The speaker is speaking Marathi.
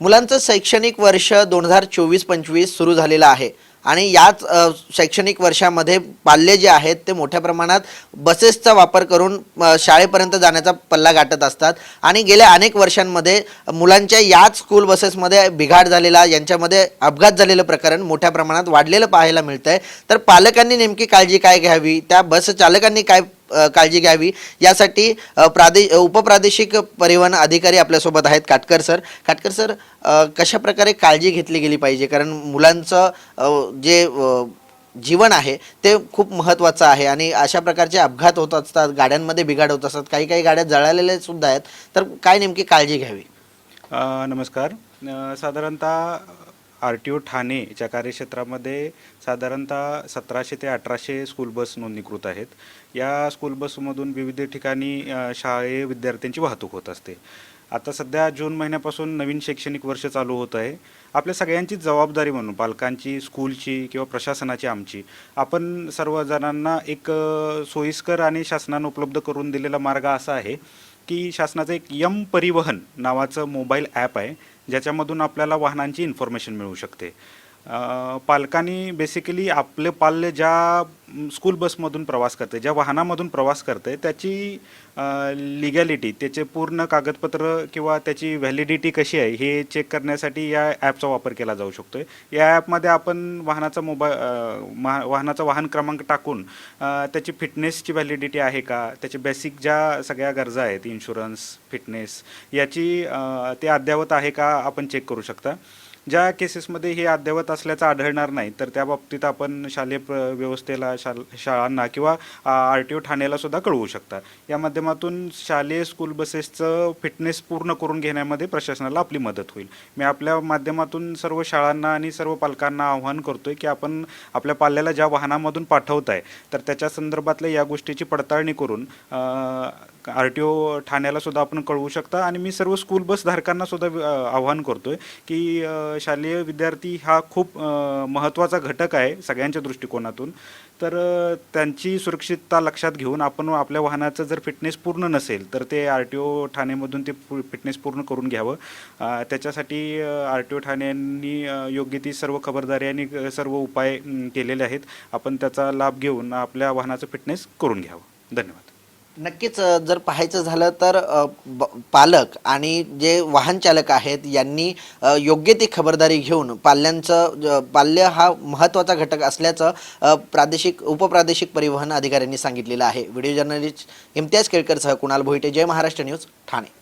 मुलांचं शैक्षणिक वर्ष दोन हजार चोवीस पंचवीस सुरू झालेलं आहे. आणि याच शैक्षणिक वर्षामध्ये पाल्य जे आहेत ते मोठ्या प्रमाणात बसेसचा वापर करून शाळेपर्यंत जाण्याचा पल्ला गाठत असतात. आणि गेल्या अनेक वर्षांमध्ये मुलांच्या याच स्कूल बसेसमध्ये बिघाड झालेला यांच्यामध्ये अपघात झालेलं प्रकरण मोठ्या प्रमाणात वाढलेलं पाहायला मिळतं आहे तर पालकांनी नेमकी काळजी काय घ्यावी? त्या बस चालकांनी काय काळजी घ्यावी. यासाठी प्रादे उपप्रादेशिक परिवहन अधिकारी आपल्यासोबत आहेत काटकर सर. काटकर सर कशा प्रकारे काळजी घेतली गेली पाहिजे? कारण मुलांचं जे जीवन आहे ते खूप महत्त्वाचं आहे आणि अशा प्रकारचे अपघात होत असतात गाड्यांमध्ये बिघाड होत असतात काही काही गाड्या जळालेल्या सुद्धा आहेत. तर काय नेमकी काळजी घ्यावी? नमस्कार. साधारणतः आर टी ओ ठाणेच्या कार्यक्षेत्रामध्ये साधारणतः सतराशे ते अठराशे स्कूल बस नोंदणीकृत आहेत. या स्कूल बसमधून विविध ठिकाणी शाळे विद्यार्थ्यांची वाहतूक होत असते. आता सध्या जून महिन्यापासून नवीन शैक्षणिक वर्ष चालू होत आहे. आपल्या सगळ्यांची जबाबदारी म्हणून पालकांची स्कूलची किंवा प्रशासनाची आमची आपण सर्वजणांना एक सोयीस्कर आणि शासनानं उपलब्ध करून दिलेला मार्ग असा आहे की शासनाचं एक यम परिवहन नावाचं मोबाईल ॲप आहे. ज्याच्यामधून आपल्याला वाहनांची इन्फॉर्मेशन मिळू शकते. पालकांनी बेसिकली आपले पाल्य ज्या स्कूल बसमधून प्रवास करते ज्या वाहनामधून प्रवास करते त्याची लिगॅलिटी त्याचे पूर्ण कागदपत्र किंवा त्याची व्हॅलिडिटी कशी आहे हे चेक करण्यासाठी या ॲपचा वापर केला जाऊ शकतो या ॲपमध्ये आपण वाहनाचा मोबाईल वाहनाचा वाहन क्रमांक टाकून त्याची फिटनेसची व्हॅलिडिटी आहे का त्याचे बेसिक ज्या सगळ्या गरजा आहेत इन्शुरन्स फिटनेस याची ते अद्ययावत आहे का आपण चेक करू शकता. ज्या केसेसमध्ये हे अद्ययावत असल्याचं आढळणार नाही तर त्या बाबतीत आपण शालेय प्र व्यवस्थेला शाल शाळांना किंवा आर टी ओ ठाण्याला सुद्धा कळवू शकता. या माध्यमातून शालेय स्कूल बसेसचं फिटनेस पूर्ण करून घेण्यामध्ये प्रशासनाला आपली मदत होईल. मी आपल्या माध्यमातून सर्व शाळांना आणि सर्व पालकांना आव्हान करतोय की आपण आपल्या पाल्याला ज्या वाहनामधून पाठवत आहे तर त्याच्या संदर्भातल्या या गोष्टीची पडताळणी करून आर टी ओ ठाण्याला सुद्धा आपण कळवू शकता. आणि मी सर्व स्कूल बस धारकांना सुद्धा आव्हान करतोय की शालेय विद्यार्थी हा खूप महत्त्वाचा घटक आहे सगळ्यांच्या दृष्टिकोनातून. तर त्यांची सुरक्षितता लक्षात घेऊन आपण आपल्या वाहनाचं जर फिटनेस पूर्ण नसेल तर ते आर टी ओ ठाणेमधून ते फिटनेस पूर्ण करून घ्यावं. त्याच्यासाठी आर टी ओ ठाण्यांनी योग्य ती सर्व खबरदारी आणि सर्व उपाय केलेले आहेत. आपण त्याचा लाभ घेऊन आपल्या वाहनाचं फिटनेस करून घ्यावं. धन्यवाद. नक्कीच जर पाहायचं झालं तर ब- पालक आणि जे वाहन चालक आहेत यांनी योग्य ती खबरदारी घेऊन पाल्यांचं ज- पाल्य हा महत्त्वाचा घटक असल्याचं प्रादेशिक उपप्रादेशिक परिवहन अधिकाऱ्यांनी सांगितलेलं आहे. व्हिडिओ जर्नलिस्ट इम्तियाज केळकरसह कुणाल भोईटे जय महाराष्ट्र न्यूज ठाणे.